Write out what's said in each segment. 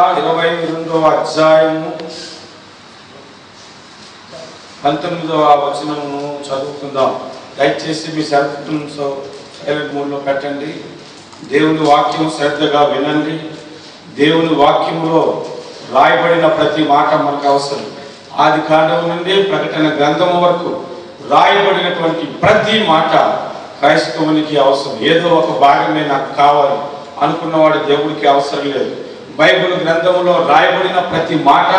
ఇరవై రెండవ అధ్యాయము. పంతొమ్మిదవ వచనమును చదువుకుందాం. దయచేసి మీ సెల్ ఫోన్స్ సైలెంట్ మోడ్లో పెట్టండి. దేవుని వాక్యం శ్రద్ధగా వినండి. దేవుని వాక్యములో రాయబడిన ప్రతి మాట మనకు అవసరం. ఆది కాండం నుండి ప్రకటన గ్రంథం వరకు రాయబడినటువంటి ప్రతి మాట క్రైస్తవునికి అవసరం. ఏదో ఒక భాగమే నాకు కావాలి అనుకున్నవాడు దేవుడికి అవసరం లేదు. బైబిల్ గ్రంథంలో రాయబడిన ప్రతి మాట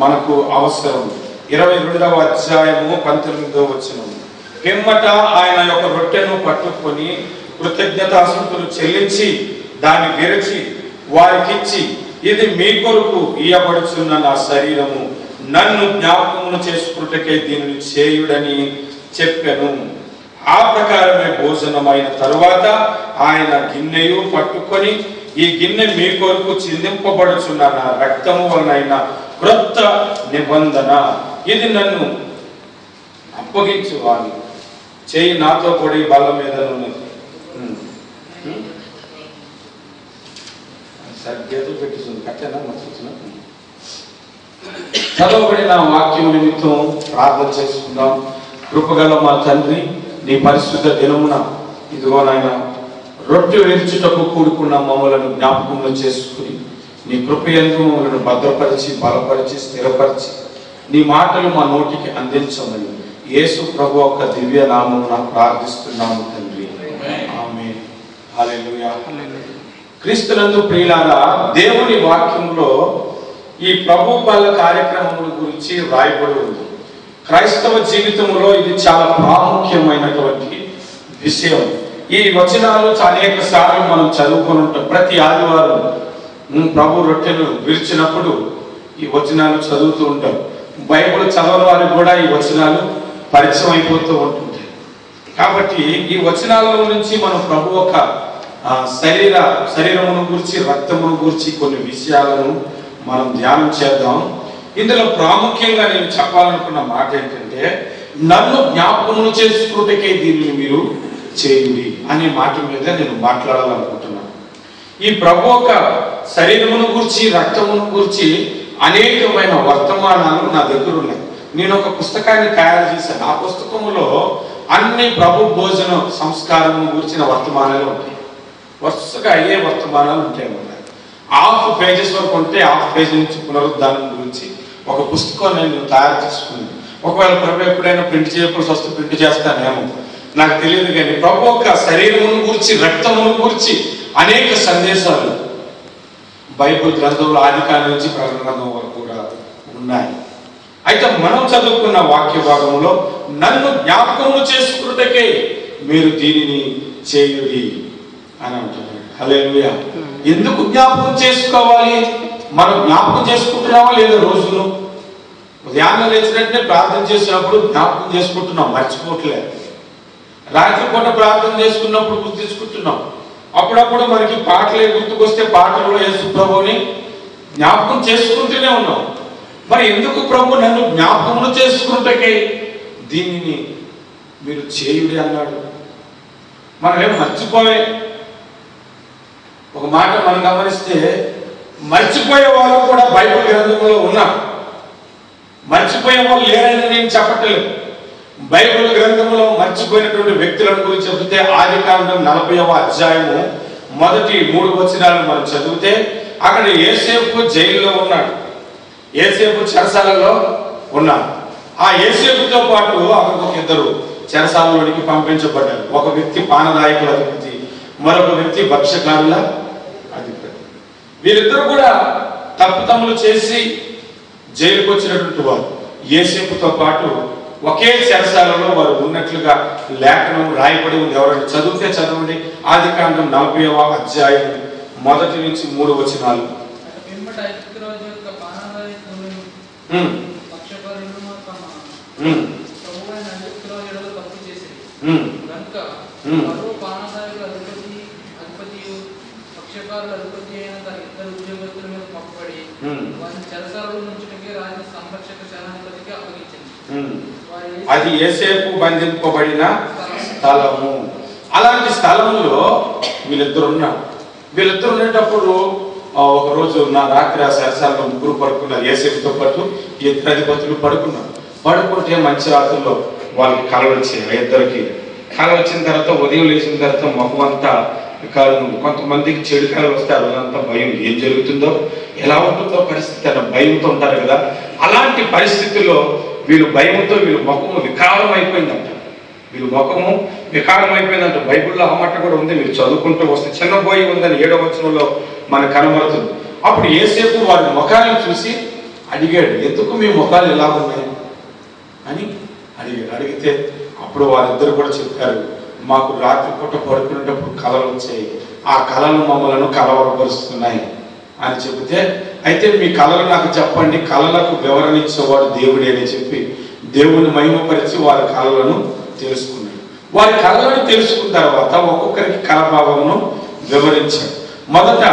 మనకు అవసరం. ఇరవై రెండవ అధ్యాయము పంతొమ్మిదవ వచ్చిన పిమ్మట ఆయన యొక్క రొట్టెను పట్టుకొని కృతజ్ఞతాస్తుతులు చెల్లించి దాన్ని విరచి వారికిచ్చి ఇది మీ కొరకు ఇయ్యబడుచున్న నా శరీరము. నన్ను జ్ఞాపకమును చేసుకున్నటకే దీనిని చేయుడని చెప్పాను. ఆ ప్రకారమే భోజనమైన తరువాత ఆయన గిన్నెయు పట్టుకొని ఈ గిన్నె మీ కొరకు చిందింపబడుచున్న నా రక్తము వలనైన క్రొత్త నిబంధన. ఇది నన్ను అప్పగించు వాని చేయి నాతో కూడా ఈ బల్ల మీద ఉన్నది ఉమ్. ఉమ్. కట్టేనా? మర్చిపోతున్నా? చదవబడిన వాక్యం నిమిత్తం ప్రార్థన చేసుకుందాం. కృపగల మా తండ్రి నీ పరిశుద్ధ దినమున ఇదిగో నాయన రొట్టె విరుచుటకు కూడుకున్న మమ్మలను జ్ఞాపకంలో చేసుకుని నీ కృపయందు మమ్మలను భద్రపరిచి బలపరిచి స్థిరపరిచి నీ మాటలు మా నోటికి అందించమని యేసు ప్రభు యొక్క దివ్య నామమున ప్రార్థిస్తున్నాము తండ్రి. క్రీస్తునందు ప్రియులారా దేవుని వాక్యంలో ఈ ప్రభు బల కార్యక్రమముల గురించి రాయబడి ఉంది. క్రైస్తవ జీవితంలో ఇది చాలా ప్రాముఖ్యమైనటువంటి విషయం. ఈ వచనాలు అనేక సార్లు మనం చదువుకొని ఉంటాం. ప్రతి ఆదివారం ప్రభు రొట్టెను విరిచినప్పుడు ఈ వచనాలు చదువుతూ ఉంటాం. బైబిల్ చదవని వారికి కూడా ఈ వచనాలు పరిచయం అయిపోతూ ఉంటుంటాయి. కాబట్టి ఈ వచనాల నుంచి మనం ప్రభు ఒక శరీర శరీరమును గురించి రక్తమును గురించి కొన్ని విషయాలను మనం ధ్యానం చేద్దాం. ఇందులో ప్రాముఖ్యంగా నేను చెప్పాలనుకున్న మాట ఏంటంటే నన్ను జ్ఞాపకమును చేసుకుంటే దీనిని మీరు చేయండి అనే మాట మీద నేను మాట్లాడాలనుకుంటున్నాను. ఈ ప్రభు ఒక శరీరమును గురించి రక్తమును గురించి అనేకమైన వర్తమానాలు నా దగ్గర ఉన్నాయి. నేను ఒక పుస్తకాన్ని తయారు చేశాను. ఆ పుస్తకంలో అన్ని ప్రభు భోజన సంస్కారము గురించిన వర్తమానాలు ఉంటాయి. వరుసగా అయ్యే వర్తమానాలు ఉంటాయి ఉన్నాయి హాఫ్ పేజెస్ వరకు ఉంటే హాఫ్ పేజ్ నుంచి పునరుద్ధానం గురించి ఒక పుస్తకం నేను తయారు చేసుకుని ఒకవేళ ప్రభు ఎప్పుడైనా ప్రింట్ చేయకపోతే వస్తే ప్రింట్ చేస్తానేమో. నాకు తెలియదు కానీ ప్రభు యొక్క శరీరమును గురించి రక్తమును గురించి అనేక సందేశాలు బైబిల్ గ్రంథంలో ఆది కాలం నుంచి గ్రంథం వరకు కూడా ఉన్నాయి. అయితే మనం చదువుకున్న వాక్య భాగంలో నన్ను జ్ఞాపకము చేసుకున్నటకే మీరు దీనిని చేయుడి అని అంటున్నాడు. హల్లెలూయా. ఎందుకు జ్ఞాపకం చేసుకోవాలి? మనం జ్ఞాపకం చేసుకుంటున్నామా లేదా రోజును? ఉదయాన్నే లేచినట్టే ప్రార్థన చేసినప్పుడు జ్ఞాపకం చేసుకుంటున్నాం మర్చిపోవట్లేదు రాత్రిపూట ప్రార్థన చేసుకున్నప్పుడు గుర్తించుకుంటున్నాం. అప్పుడప్పుడు మనకి పాటలే గుర్తుకొస్తే పాటల్లో యేసు ప్రభుని జ్ఞాపకం చేసుకుంటూనే ఉన్నాం. మరి ఎందుకు ప్రభు నన్ను జ్ఞాపకములు చేసుకుంటకే దీనిని మీరు చేయుడి అన్నాడు? మనమేం మర్చిపోవే ఒక మాట మనం గమనిస్తే మర్చిపోయే వాళ్ళు కూడా బైబిల్ గ్రంథంలో ఉన్నారు. మర్చిపోయే వాళ్ళు లేరని నేను చెప్పట్లేదు. బైబిల్ గ్రంథంలో మర్చిపోయినటువంటి వ్యక్తులను గురించి చెబితే ఆది కాండం నలభైవ అధ్యాయము మొదటి మూడు వచనాలను మనం చదివితే అక్కడ ఏసేపు జైల్లో ఉన్నాడు. ఏసేపు చెరసాలలో ఉన్నాడు. ఆ ఏసేపుతో పాటు అక్కడ ఒక ఇద్దరు చెరసాలలోనికి పంపించబడ్డారు. ఒక వ్యక్తి పానదాయకుల అధిపతి మరొక వ్యక్తి భక్ష్యకారుల అధిపతి. వీరిద్దరు కూడా తప్పుతములు చేసి జైలుకు వచ్చినటువంటి వారు. ఏసేపుతో పాటు ఒకే చెరసాలలో వారు ఉన్నట్లుగా లేఖనం రాయబడి ఉంది. ఎవరైనా చదివితే చదవండి. ఆది కాండం నలభైవ అధ్యాయం మొదటి నుంచి మూడు వచనాలు. ఉద్యోగస్తుల మీద అది ఏసేపు బంధింపబడిన స్థలము. అలాంటి స్థలంలో వీళ్ళిద్దరు ఉన్నారు. వీళ్ళిద్దరు ఉండేటప్పుడు ఒకరోజు నా రాత్రి ఆ సరసాలలో ముగ్గురు పడుకున్నారు ఏసేపుతో పాటు ఇద్దరు అధిపతులు పడుకున్నారు. పడుకుంటే మంచి రాత్రుల్లో వాళ్ళకి కళ వచ్చాయి ఇద్దరికి. కళ వచ్చిన తర్వాత ఉదయం లేచిన తర్వాత మొహం అంతా కాదు కొంతమందికి చెడు కళలు వస్తే అదంతా భయం. ఏం జరుగుతుందో ఎలా ఉంటుందో పరిస్థితి అన్న భయంతో ఉంటారు కదా. అలాంటి పరిస్థితుల్లో వీళ్ళు భయంతో వీళ్ళు ముఖము వికారం అయిపోయిందంట వీళ్ళు ముఖము వికారం అయిపోయిందంట బైబిల్లో అమ్మట కూడా ఉంది. మీరు చదువుకుంటూ వస్తే చిన్న బోయి ఉందని ఏడవ వచనంలో మనకు కనబడుతుంది. అప్పుడు ఏసేపు వారి ముఖాలను చూసి అడిగాడు ఎందుకు మీ ముఖాలు ఎలా ఉన్నాయి? అని అడిగాడు. అడిగితే అప్పుడు వారిద్దరు కూడా చెప్పారు మాకు రాత్రిపూట పడుకునేటప్పుడు కళలు వచ్చాయి. ఆ కళలు మమ్మలను కలవరపరుస్తున్నాయి. అని చెబితే అయితే మీ కళలు నాకు చెప్పండి. కళలకు వివరణ ఇచ్చేవాడు దేవుడే అని చెప్పి దేవుని మహిమపరిచి వారి కళలను తెలుసుకున్నాడు. వారి కళలను తెలుసుకున్న తర్వాత ఒక్కొక్కరికి కళభావమును వివరించాడు. మొదట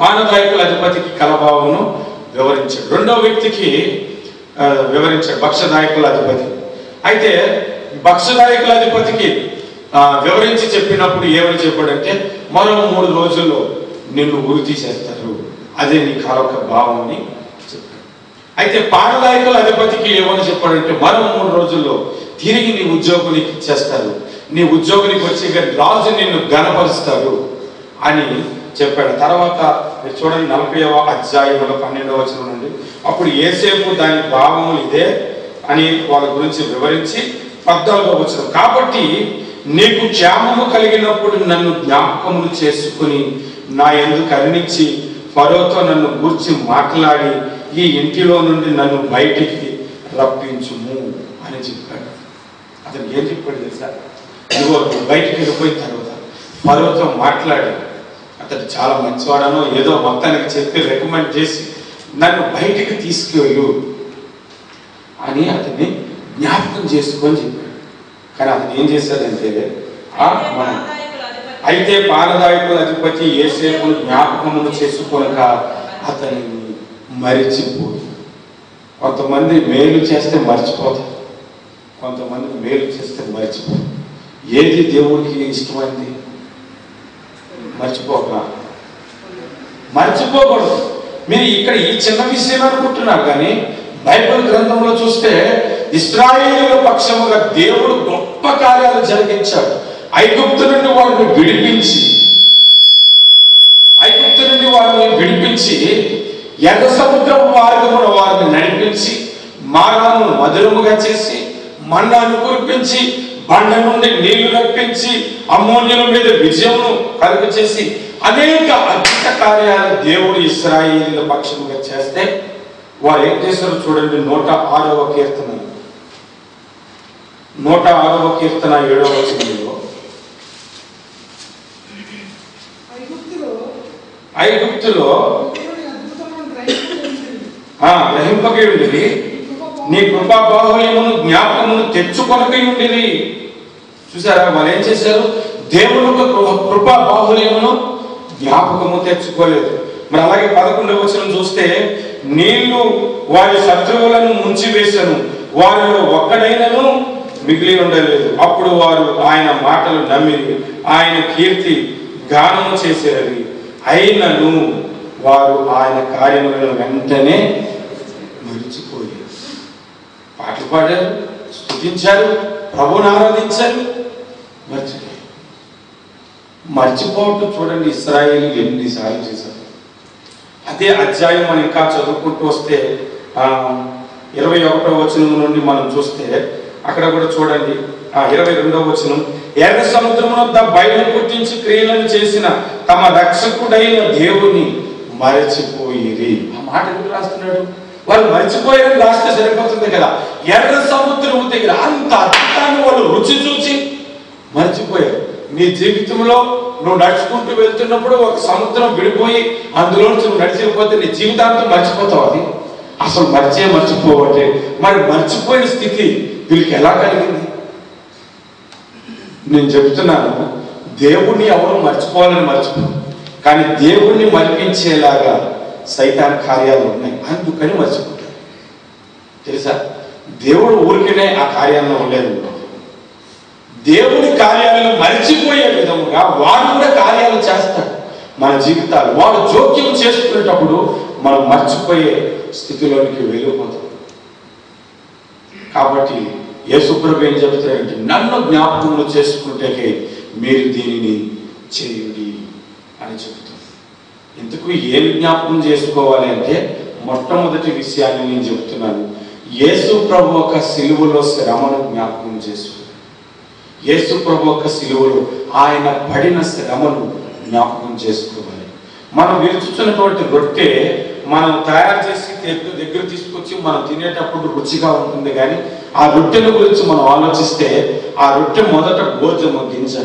పానదాయకుల అధిపతికి కలభావమును వివరించాడు. రెండవ వ్యక్తికి వివరించాడు. భక్షదాయకుల అధిపతి. అయితే భక్షదాయకుల అధిపతికి వివరించి చెప్పినప్పుడు ఏమని చెప్పాడంటే మరో మూడు రోజుల్లో నిన్ను ఉరి తీసేస్తారు అదే నీ కాలొక భావం అని చెప్పాడు. అయితే పానదాయకుల అధిపతికి ఏమని చెప్పాడంటే మరో మూడు రోజుల్లో తిరిగి నీ ఉద్యోగునికి ఇచ్చేస్తారు నీ ఉద్యోగునికి వచ్చి రాజు నిన్ను గనపరుస్తాడు అని చెప్పాడు. తర్వాత మీరు చూడండి నలభైవ అధ్యాయంలో పన్నెండవ వచనం నుండి అప్పుడు ఏసేపు దాని భావము ఇదే అని వాళ్ళ గురించి వివరించి పద్నాలుగో వచ్చిన కాబట్టి నీకు క్షేమము కలిగినప్పుడు నన్ను జ్ఞాపకములు చేసుకుని నా ఎందు కరుణించి ఫరోతో నన్ను గూర్చి మాట్లాడి ఈ ఇంటిలో నుండి నన్ను బయటికి రప్పించుము అని చెప్పాడు. అతను ఏం చెప్పాడు తెలుసా? ఇదిగో బయటికి వెళ్ళిపోయిన తర్వాత ఫరోతో మాట్లాడి అతడు చాలా మంచివాడనో ఏదో మొత్తానికి చెప్పి రికమెండ్ చేసి నన్ను బయటికి తీసుకెళ్ళు అని అతన్ని జ్ఞాపకం చేసుకొని చెప్పాడు. కానీ అతను ఏం చేశాడంటే ఆ, మన అయితే పాలదాయకుల అధిపతి ఏసేపును జ్ఞాపకమును చేసుకొనక అతనిని మరిచిపోయి. కొంతమంది మేలు చేస్తే మర్చిపోతారు. కొంతమంది మేలు చేస్తే మర్చిపోతారు ఏది దేవుడికి ఇష్టమైంది? మర్చిపోక మర్చిపోకూడదు. మీరు ఇక్కడ ఈ చిన్న విషయం అనుకుంటున్నారు కానీ బైబిల్ గ్రంథంలో చూస్తే ఇస్రాయేలీల పక్షముగా దేవుడు గొప్ప కార్యాలు జరిగించాడు. ఐగుప్తు నుండి వారిని విడిపించి ఐగుప్తు నుండి వారిని విడిపించి ఎర్ర సముద్రం మార్గమున వారిని నడిపించి మారాలను మధురముగా చేసి మన్నాను కురిపించి బండ నుండి నీళ్ళు రప్పించి అమ్మోన్యుల మీద విజయమును కలుగ చేసి అనేక అద్భుత కార్యాలు దేవుడు ఇస్రాయిల పక్షముగా చేస్తే వారు ఏం చేశారు చూడండి నూట ఆరవ కీర్తన. నూట ఆరవ కీర్తన ఏడవ వచనంలో ఐగుప్తులో ఐగుప్తులో దేవుని అద్భుతమైన గ్రహింపకై నీ కృపా బాహుల్యమును జ్ఞాపకమును తెచ్చుకొనకై ఉండేది చూసారా వాళ్ళు ఏం చేశారు? దేవుని కృప- కృపా బాహుల్యమును జ్ఞాపకము తెచ్చుకోలేదు. మరి అలాగే పదకొండవ వచ్చిన చూస్తే నీళ్ళు వారి శత్రువులను ముంచివేశాను వారిలో ఒక్కడైనను మిగిలి ఉండలేదు. అప్పుడు వారు ఆయన మాటలు నమ్మి ఆయన కీర్తి గానము చేసేది. అయినను వారు ఆయన కార్యములను వెంటనే మరిచిపోయారు. పాటలు పాడారు స్థుతించారు ప్రభుని ఆరాధించారు మర్చిపోయారు. మర్చిపోవటం చూడండి ఇస్రాయేల్ ఎన్నిసార్లు చేశారు. అదే అధ్యాయం మనం ఇంకా చదువుకుంటూ వస్తే ఇరవై ఒకటో వచనం నుండి మనం చూస్తే అక్కడ కూడా చూడండి ఇరవై రెండవ వచనం. ఎర్ర సముద్రం వద్ద బయలు పుట్టించి క్రియలను చేసిన తమ రక్షకుడైన దేవుని మరచిపోయిరి. ఆ మాట ఎందుకు రాస్తున్నాడు? వాళ్ళు మర్చిపోయారని రాస్తే సరిపోతుంది కదా. ఎర్ర సముద్రం దగ్గర అంత అద్భుతాన్ని వాళ్ళు రుచి చూచి మర్చిపోయారు. నీ జీవితంలో నువ్వు నడుచుకుంటూ వెళ్తున్నప్పుడు ఒక సముద్రం విడిపోయి అందులో నుంచి నువ్వు నడిచిపోతే నీ జీవితాంతం మర్చిపోతావు అది. అసలు మర్చే మర్చిపోవట్లే. మరి మర్చిపోయిన స్థితి వీళ్ళకి ఎలా కలిగింది? నేను చెప్తున్నాను దేవుణ్ణి ఎవరు మర్చిపోవాలని మర్చిపో కానీ దేవుణ్ణి మరిపించేలాగా సైతాన్ కార్యాలు ఉన్నాయి. అందుకని మర్చిపోతారు. తెలుసా? దేవుడు ఊరికనే ఆ కార్యాలను ఉండలేదు దేవుని కార్యాలను మరిచిపోయే విధముగా వాడు కూడా కార్యాలు చేస్తాడు. మన జీవితాలు వాడు జోక్యం చేసుకునేటప్పుడు మనం మర్చిపోయే స్థితిలోనికి వెళ్ళిపోతాం. కాబట్టి యేసుప్రభు ఏం చెబుతారంటే నన్ను జ్ఞాపకములు చేసుకుంటే మీరు దీనిని చేయండి అని చెబుతాం ఎందుకు ఏం జ్ఞాపకం చేసుకోవాలి అంటే మొట్టమొదటి విషయాన్ని నేను చెప్తున్నాను. యేసు ప్రభు ఒక సిలువలో శ్రమను జ్ఞాపకం చేసుకో. యేసు ప్రభు ఒక సిలువలో ఆయన పడిన శ్రమను జ్ఞాపకం చేసుకోవాలి. మనం విరుచుతున్నటువంటి రొట్టె మనం తయారు చేసి దగ్గర తీసుకొచ్చి మనం తినేటప్పుడు రుచిగా ఉంటుంది కానీ ఆ రొట్టెల గురించి మనం ఆలోచిస్తే ఆ రొట్టె మొదట గోధుమ గింజ.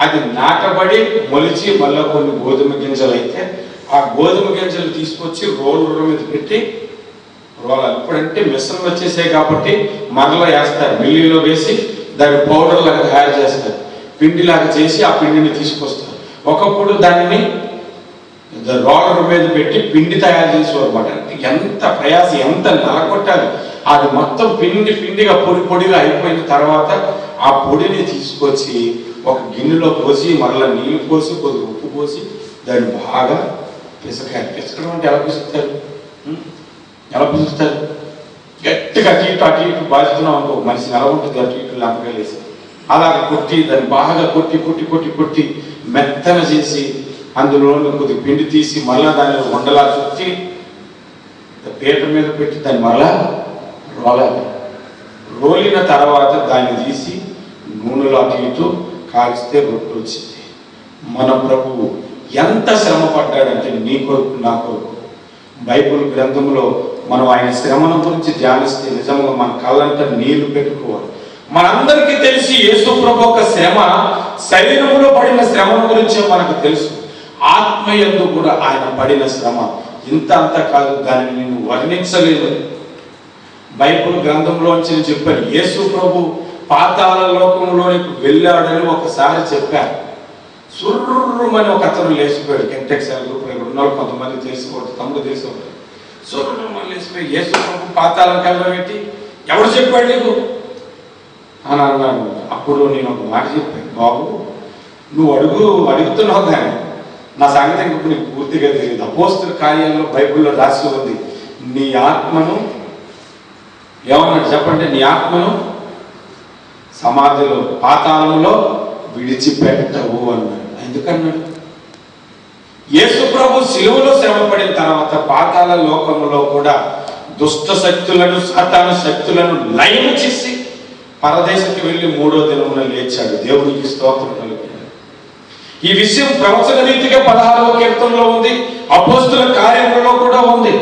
అది నాటబడి మొలిచి మళ్ళీ కొన్ని గోధుమ గింజలు అయితే ఆ గోధుమ గింజలు తీసుకొచ్చి రోల్ మీద పెట్టి రోలాలి ఇప్పుడంటే మిశ్రమం వచ్చేసాయి కాబట్టి మరలో వేస్తారు. మిల్లీలో వేసి దాన్ని పౌడర్ లాగా తయారు చేస్తారు. పిండిలాగా చేసి ఆ పిండిని తీసుకొస్తారు. ఒకప్పుడు దానిని రోలర్ మీద పెట్టి పిండి తయారు చేసేవారు అనమాట ఎంత ప్రయాస ఎంత నలగొట్టాలి అది మొత్తం పిండి పిండిగా పొడి పొడిగా అయిపోయిన తర్వాత ఆ పొడిని తీసుకొచ్చి ఒక గిన్నెలో పోసి మరలా నీళ్ళు పోసి కొద్దిగా ఉప్పు పోసి దాన్ని బాగా పిసకాలి. పిసకడం అంటే ఎలా పిసుకుతారు? ఎలా పిసుకుతారు? గట్టిగా అటు ఇటు అటు ఇటు బాధిస్తున్నాం అనుకో మనిషి ఎలా ఉంటుంది అటు ఇటు లంపగలేసి అలాగ కొట్టి దాన్ని బాగా కొట్టి కొట్టి కొట్టి కొట్టి మెత్తన చేసి అందులో కొద్ది పిండి తీసి మళ్ళా దాన్ని ఉండలా చుట్టి పీట మీద పెట్టి దాన్ని మళ్ళా రోలాలి రోలిన తర్వాత దాన్ని తీసి నూనెలో అటు ఇటు కాల్చితే రొట్టె వచ్చింది. మన ప్రభువు ఎంత శ్రమ పడ్డాడంటే నీ కొరకు నా కొరకు. బైబిల్ గ్రంథంలో మనం ఆయన శ్రమను గురించి ధ్యానిస్తే నిజంగా మన కళ్ళంతా నీళ్ళు పెట్టుకోవాలి. మనందరికీ తెలిసి యేసు ప్రభు ఒక శ్రమ శరీరంలో పడిన శ్రమ గురించి మనకు తెలుసు. ఆత్మయందు కూడా ఆయన పడిన శ్రమ. ఇంత అంత కాదు దానిని నేను వర్ణించలేదు. బైబుల్ గ్రంథంలోంచి నేను చెప్పాను యేసు ప్రభు పాతాల లోకంలోనికి వెళ్ళాడని ఒకసారి చెప్పాను. సుర్రుమని ఒక అతను లేచిపోయాడు. కెంటెక్స్ గ్రూప్ ఉన్నారు కొంతమంది తెలిసిపోతుంది తమ్ముడు తెలిసిపోతాడు సుర్రుమని లేచిపోయి యేసు ప్రభు పాతాళం కలబెట్టి ఎవడు చెప్పాడు నీకు? అని అన్నాను అప్పుడు నేను ఒక మాట చెప్పాను బాబు నువ్వు అడుగు అడుగుతున్నావు కానీ నా సంగతి ఇంకొక నీకు పూర్తిగా తెలియదు. అపోస్తుల కార్యాల్లో బైబిల్లో రాసి ఉంది. నీ ఆత్మను ఏమన్నాడు చెప్పండి? నీ ఆత్మను సమాధిలో పాతాళంలో విడిచిపెట్టవు అన్నాడు. ఎందుకన్నాడు? యేసు ప్రభు శిలువలో శ్రమపడిన తర్వాత పాతాల లోకములో కూడా దుష్ట శక్తులను సాతాను శక్తులను లయం చేసి పరదేశంకి వెళ్ళి మూడో దినమున లేచాడు. దేవునికి స్తోత్రం కలిగినాడు ఈ విషయం ప్రవచన రీతిగా పదహారవ కీర్తనలో ఉంది అపోస్తుల కార్యంలో కూడా ఉంది.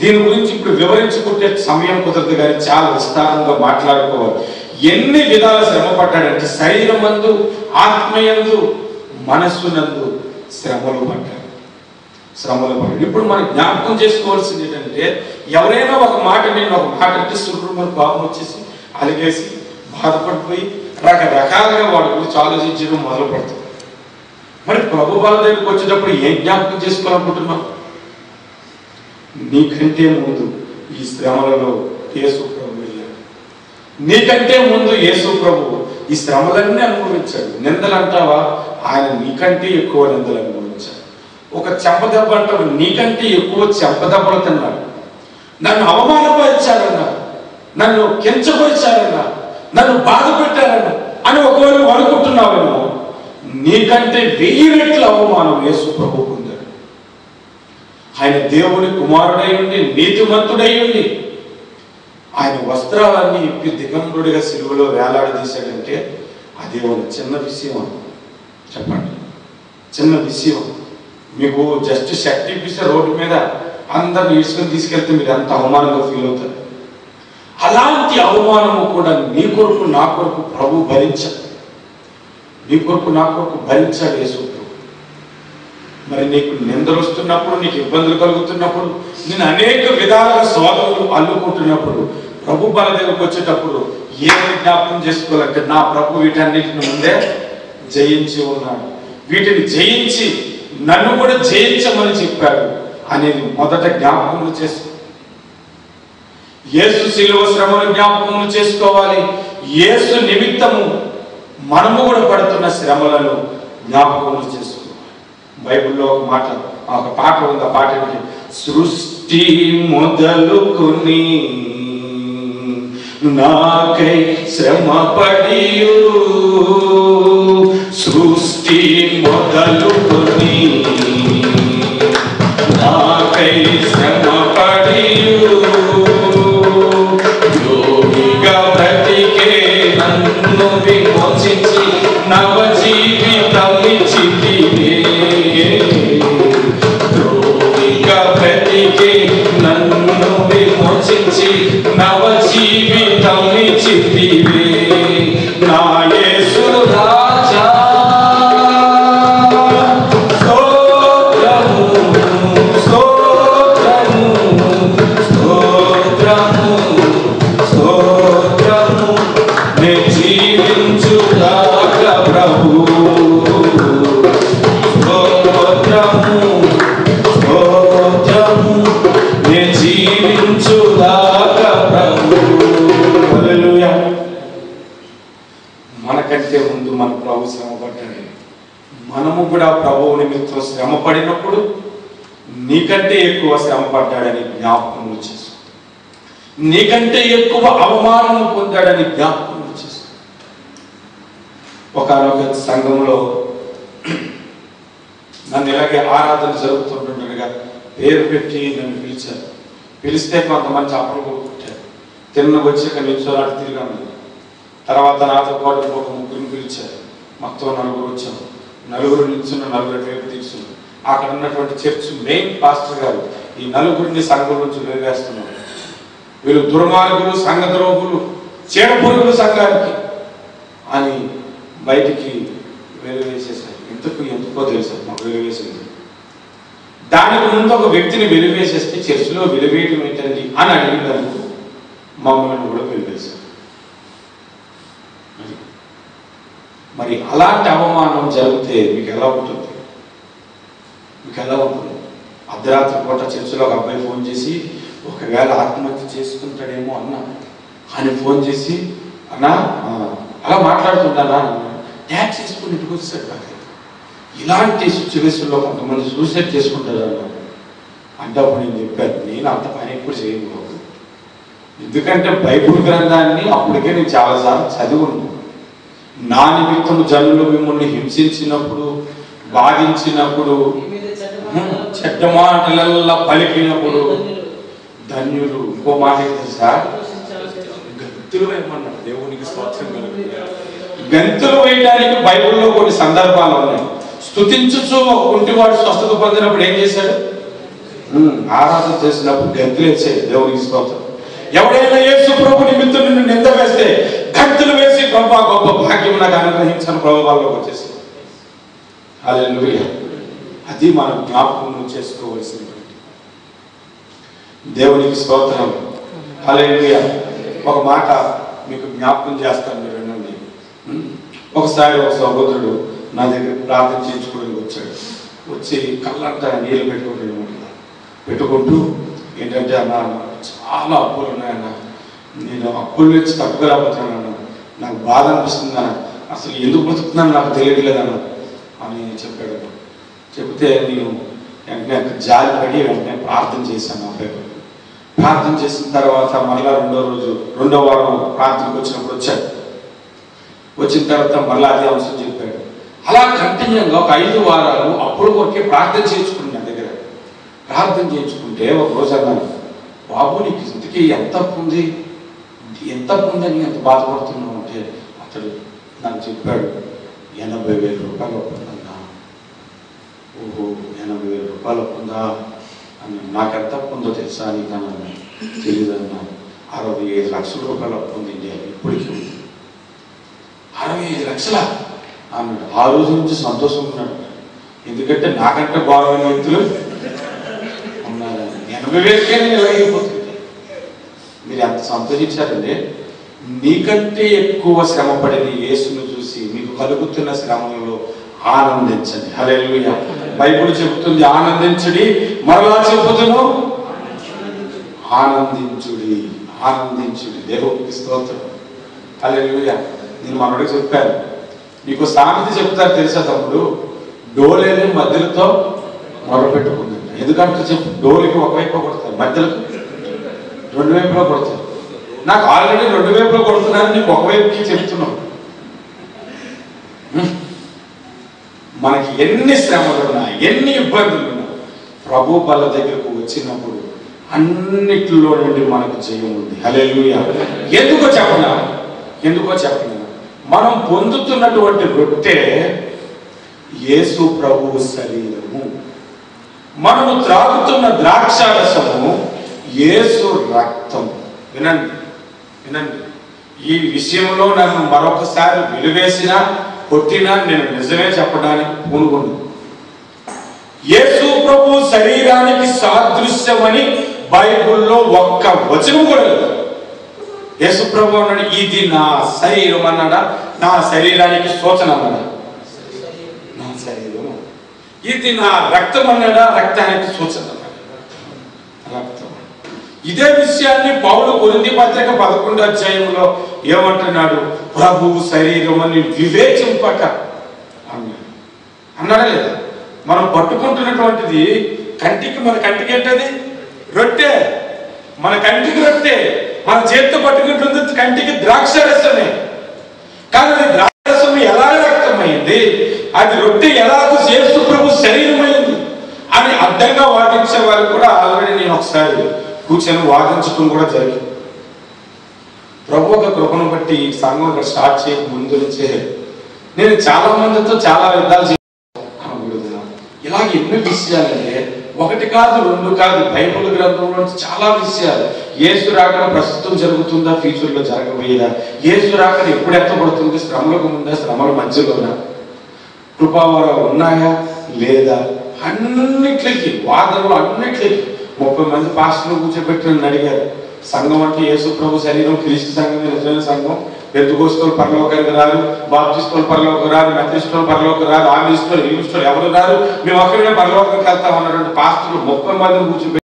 దీని గురించి ఇప్పుడు వివరించుకుంటే సమయం కుదరదు కానీ చాలా విస్తారంగా మాట్లాడుకోవాలి. ఎన్ని విధాల శ్రమ పడ్డాడంటే శరీరమందు ఆత్మయందు మనస్సునందు శ్రమలు పడ్డాడు. శ్రమలు పడ్డాడు. ఇప్పుడు మనం జ్ఞాపకం చేసుకోవాల్సింది ఏంటంటే ఎవరైనా ఒక మాట నేను ఒక మాట అంటే సుర్రు కోపం వచ్చేసి అలిగేసి బాధపడిపోయి రకరకాలుగా వాడి గురించి ఆలోచించడం మొదలు పెడతాం మరి ప్రభు వాళ్ళ దగ్గరికి వచ్చేటప్పుడు ఏం జ్ఞాపకం చేసుకోవాలనుకుంటున్నాం నీకంటే ముందు ఈ శ్రమలలో యేసు ప్రభు వెళ్ళాడు. నీకంటే ముందు యేసు ప్రభు ఈ శ్రమలన్నీ అనుభవించాడు. నిందలు అంటావా ఆయన నీకంటే ఎక్కువ నిందలు అనుభవించాడు. ఒక చెంపదెబ్బ అంటావు నీకంటే ఎక్కువ చెంపదెబ్బలు తిన్నాడు. నన్ను అవమానపరిచాడన్నారు నన్ను కించపరిచారన్నా నన్ను బాధ పెట్టారన్నా అని ఒకవేళ అనుకుంటున్నావేమో నీకంటే వెయ్యి రెట్ల అవమానం యేసు ప్రభు పొందాడు. ఆయన దేవుని కుమారుడై ఉండి నీతిమంతుడై ఉండి ఆయన వస్త్రాలన్నీ ఇప్పి దిగంబుడిగా సిలువలో వేలాడదీశాడంటే అది ఒక చిన్న విషయం చెప్పండి. చిన్న విషయం. మీకు జస్ట్ శక్తి ఇప్పిస్తే రోడ్డు మీద అందరిని ఈడ్చుకొని తీసుకెళ్తే మీరు ఎంత అవమానంగా ఫీల్ అవుతారు? అలాంటి అవమానము కూడా నీ కొరకు నా కొరకు ప్రభు భరించారు నీ కొరకు నా కొరకు భరించాడు యేసు మరి నీకు నిందలు వస్తున్నప్పుడు నీకు ఇబ్బందులు కలుగుతున్నప్పుడు నేను అనేక విధాలుగా శోధనలు అల్లుకుంటున్నప్పుడు ప్రభు బల దగ్గరకు వచ్చేటప్పుడు ఏమి జ్ఞాపకం చేసుకోవాలంటే నా ప్రభు వీటన్నిటిని ముందే జయించి ఉన్నాడు. వీటిని జయించి నన్ను కూడా జయించమని చెప్పాడు అనేది మొదట జ్ఞాపకములు చేసుకో యేసు శిలువ శ్రమను జ్ఞాపకములు చేసుకోవాలి. యేసు నిమిత్తము మనము కూడా పడుతున్న శ్రమలను జ్ఞాపకం చేసుకోవాలి బైబిల్లో ఒక మాట ఒక పాట ఉంది ఆ పాట ఏంటి? సృష్టి మొదలుకొని నాకై శ్రమ పడియు సృష్టి మొదలుకొని నాకై శ్రమ మనకంటే ముందు మన ప్రభు శ్రమ పడ్డాడు. మనము కూడా ప్రభువుని నిమిత్తం శ్రమ పడినప్పుడు నీకంటే ఎక్కువ శ్రమ పడ్డాడని జ్ఞాపకం చేసు నీకంటే ఎక్కువ అవమానం పొందాడని జ్ఞాపకం చేసు ఒకనొక సంఘంలో నన్ను ఇలాగే ఆరాధన జరుగుతుంటుండగా పేరు పెట్టి నన్ను పిలిచారు. పిలిస్తే కొంతమంది చప్పలు కొట్టారు తిన్న వచ్చాక నిల్చోలాడు తిరిగాను. తర్వాత నాతో పాటు ఒక ముగ్గురిని పిలిచారు. మొత్తం నలుగురు వచ్చాం నలుగురు నిల్చున్న నలుగురు వైపు తెలుసు అక్కడ ఉన్నటువంటి చర్చ్ మెయిన్ పాస్టర్ గారు ఈ నలుగురిని సంఘం నుంచి వెలివేస్తున్నారు. వీళ్ళు దుర్మార్గులు సంఘద్రోహులు చీడపురుగులు సంఘానికి అని బయటికి వెలివేసేసారు ఎందుకు ఎందుకో తెలుసు? మాకు వెలివేసింది. దానికి ముందు ఒక వ్యక్తిని వెలివేసేస్తే చర్చిలో వెలివేయటం ఏంటండి అని అడిగినందుకు మమ్మల్ని కూడా వెలివేశారు. మరి- అలాంటి అవమానం జరిగితే మీకు ఎలా ఉంటుంది? మీకు ఎలా ఉంటుంది? అర్ధరాత్రి పూట చర్చిలో ఒక అబ్బాయి ఫోన్ చేసి ఒకవేళ ఆత్మహత్య చేసుకుంటాడేమో అన్న. అని ఫోన్ చేసి అన్నా అలా మాట్లాడుతుంటానా ట్యాక్స్ చేసుకుని ఇంటికి వచ్చేసాడు ఇలాంటి సిచ్యువేషన్లో కొంతమంది సూసైడ్ చేసుకుంటారు అన్నారు అంటే అప్పుడు నేను చెప్పాను నేను అంత పని ఎప్పుడు చేయను బాబు. ఎందుకంటే బైబుల్ గ్రంథాన్ని అప్పటికే నేను చాలాసార్లు చదివి నా నిమిత్తం జనులు మిమ్మల్ని హింసించినప్పుడు బాధించినప్పుడు చెడ్డ మాటలల్లా పలికినప్పుడు ధన్యులు. ఇంకో మాట సంతోషించాలి. గంతులు వేయమన్నాడు దేవునికి స్తోత్రం కలుగుతుంది. గంతులు వేయడానికి బైబిల్లో కొన్ని సందర్భాలు ఉన్నాయి. స్తుతించుచు ఒక కుంటివాడు స్వస్థత పొందినప్పుడు ఏం చేశాడు? ఆరాధన చేసినప్పుడు గంతులు వేసాడు దేవునికి స్తోత్రం. ఎవడైనా యేసు ప్రభు నిమిత్తం నిన్ను నింద వేస్తే గంతులు వేసి గొప్ప గొప్ప భాగ్యం నాకు అనుగ్రహించిన ప్రభు వాళ్ళకి వచ్చేసి అదే అది మనం జ్ఞాపకం చేసుకోవలసినటువంటి దేవునికి స్తోత్రం. అలే ఒక మాట మీకు జ్ఞాపకం చేస్తాను మీరు వినండి. ఒకసారి ఒక సహోదరుడు నా దగ్గర ప్రార్థన చేయించుకోవడానికి వచ్చాడు. వచ్చి కళ్ళంతా నీళ్ళు పెట్టుకుంటాడు పెట్టుకుంటూ ఏంటంటే అన్న చాలా అప్పులు ఉన్నాయన్న. నేను అప్పుల నుంచి తప్పుగా అన్న నాకు బాధ అనిపిస్తుంది అన్న అసలు ఎందుకు బతుకుతున్నాను నాకు తెలియట్లేదన్న. అని చెప్పాడు. చెబితే నేను వెంటనే జాలిపడి జాలి పడి వెంటనే ప్రార్థన చేశాను అబ్బాయి ప్రార్థన చేసిన తర్వాత మరలా రెండో రోజు రెండో వారం ప్రార్థనకు వచ్చినప్పుడు వచ్చాడు. వచ్చిన తర్వాత మరలా అదే అంశం చెప్పాడు. అలా కంటిన్యూగా ఒక ఐదు వారాలు అప్పుడు కొరకే ప్రార్థన చేయించుకున్నాను నా దగ్గర. ప్రార్థన చేయించుకుంటే ఒక రోజు అన్నాను బాబు నీకు ఇంతకీ ఎంత ఉంది? ఎంత ఉందని ఎంత బాధపడుతున్నావు అంటే అతడు నాకు చెప్పాడు ఎనభై వేల రూపాయలు ఒప్పుందా ఓహో ఎనభై వేల రూపాయలు ఒప్పుందా? అని నాకు ఎంత అప్పు ఉందో తెలుసా నీకు తెలియదు తెలియదన్నా అరవై ఐదు లక్షల రూపాయలు అప్పు ఉంది ఇండియా ఇప్పటికీ ఉంది. అరవై ఐదు లక్షల? అన్నాడు. ఆ రోజు నుంచి సంతోషం ఉన్నాడు. ఎందుకంటే నాకంటే గౌరవమైన వ్యక్తులు ఉన్నారు ఎనభై మీరు ఎంత సంతోషించారండి నీకంటే ఎక్కువ శ్రమ పడిన యేసును చూసి మీకు కలుగుతున్న శ్రమలలో ఆనందించండి. హల్లెలూయా. బైబుల్ చెబుతుంది ఆనందించుడి మరలా చెబుతును ఆనందించుడి ఆనందించుడి. దేవునికి స్తోత్రం. హలే నేను మనోడికి చెప్పాను. నీకు సామెత చెప్తారు తెలుసా తమ్ముడు? డోలేని మధ్యలతో మొరపెట్టుకుంది. ఎందుకంటే చెప్పు డోలికి ఒకవైపు కొడతారు మధ్యలో రెండు వైపులో కొడతారు నాకు ఆల్రెడీ రెండు వైపులో కొడుతున్నాను నీకు ఒకవైపుకి చెప్తున్నావు. మనకి ఎన్ని శ్రమలు ఉన్నా ఎన్ని ఇబ్బందులు ఉన్నా ప్రభు బల దగ్గరకు వచ్చినప్పుడు అన్నిటిలో నుండి మనకు జయం ఉంది. హలే ఎందుకో చెప్పనా? ఎందుకో చెప్పనా? మనం పొందుతున్నటువంటి రొట్టె యేసు ప్రభు శరీరము. మనము త్రాగుతున్న ద్రాక్షారసము యేసు రక్తం. వినండి వినండి. ఈ విషయంలో నన్ను మరొకసారి వెలువేసినా కొట్టినా నేను నిజమే చెప్పడానికి పూనుకున్నాను యేసు ప్రభు శరీరానికి సాదృశ్యమని బైబుల్లో ఒక్క వచనం కూడా లేదు. యేసు ప్రభు అన్నాడు ఇది నా శరీరం అన్నాడా? నా శరీరానికి సూచన అన్నాడా? ఇది నా రక్తం అన్నాడా రక్తానికి సూచన. రక్తం. ఇదే విషయాన్ని పౌలు కొరింది పత్రిక పదకొండు అధ్యాయంలో ఏమంటున్నాడు? ప్రభు శరీరం అని వివేచింపక అన్నాడు. అన్నాడా లేదా? మనం పట్టుకుంటున్నటువంటిది కంటికి మన కంటికి ఏంటది? రొట్టె. మన కంటికి రొట్టె. మన చేతితో పట్టుకుంటుంది కంటికి ద్రాక్ష రసమే. కానీ అది ద్రాక్షరసం ఎలా రక్తమైంది అది రొట్టె ఎలాగో చేస్తూ ప్రభు శరీరమైంది. అని అర్థంగా వాదించే వారు కూడా ఆల్రెడీ నేను ఒకసారి కూర్చొని వాదించడం కూడా జరిగింది. ప్రభు ఒక కృపను బట్టి సంఘం ఇక్కడ స్టార్ట్ చేయక ముందు నుంచే నేను చాలా మందితో చాలా యుద్ధాలు చేయాలి ఇలాగ ఎన్ని విషయాలంటే ఒకటి కాదు రెండు కాదు బైబుల్ గ్రంథంలో చాలా విషయాలు. ఏసు రాకడ ప్రస్తుతం జరుగుతుందా ఫ్యూచర్లో జరగబోయేదా? ఏసు రాకడ ఎప్పుడు ఎత్తబడుతుంది? శ్రమలకు ముందా శ్రమల మధ్యలోనా? కృపావరం ఉన్నాయా? లేదా? అన్నిట్లకి వాదనలు అన్నిట్లకి. ముప్పై మంది పాస్టర్లు కూర్చోబెట్టి నన్ను అడిగారు. సంఘం అంటే యేసు ప్రభు శరీరం క్రీస్తు సంఘం నిజమైన సంఘం. పెద్దగోస్తులు పరలోకానికి రారు బాప్టిస్టులు పరలోకి రారు మెథిస్టులు పరలోకి రారు ఆమిస్టులు ఈమిస్టులు ఎవరు రారు? మేము ఒకరినే పరలోకానికి వెళ్తాం అన్నటువంటి పాస్టర్లు ముప్పై మందిని కూర్చోబెట్టి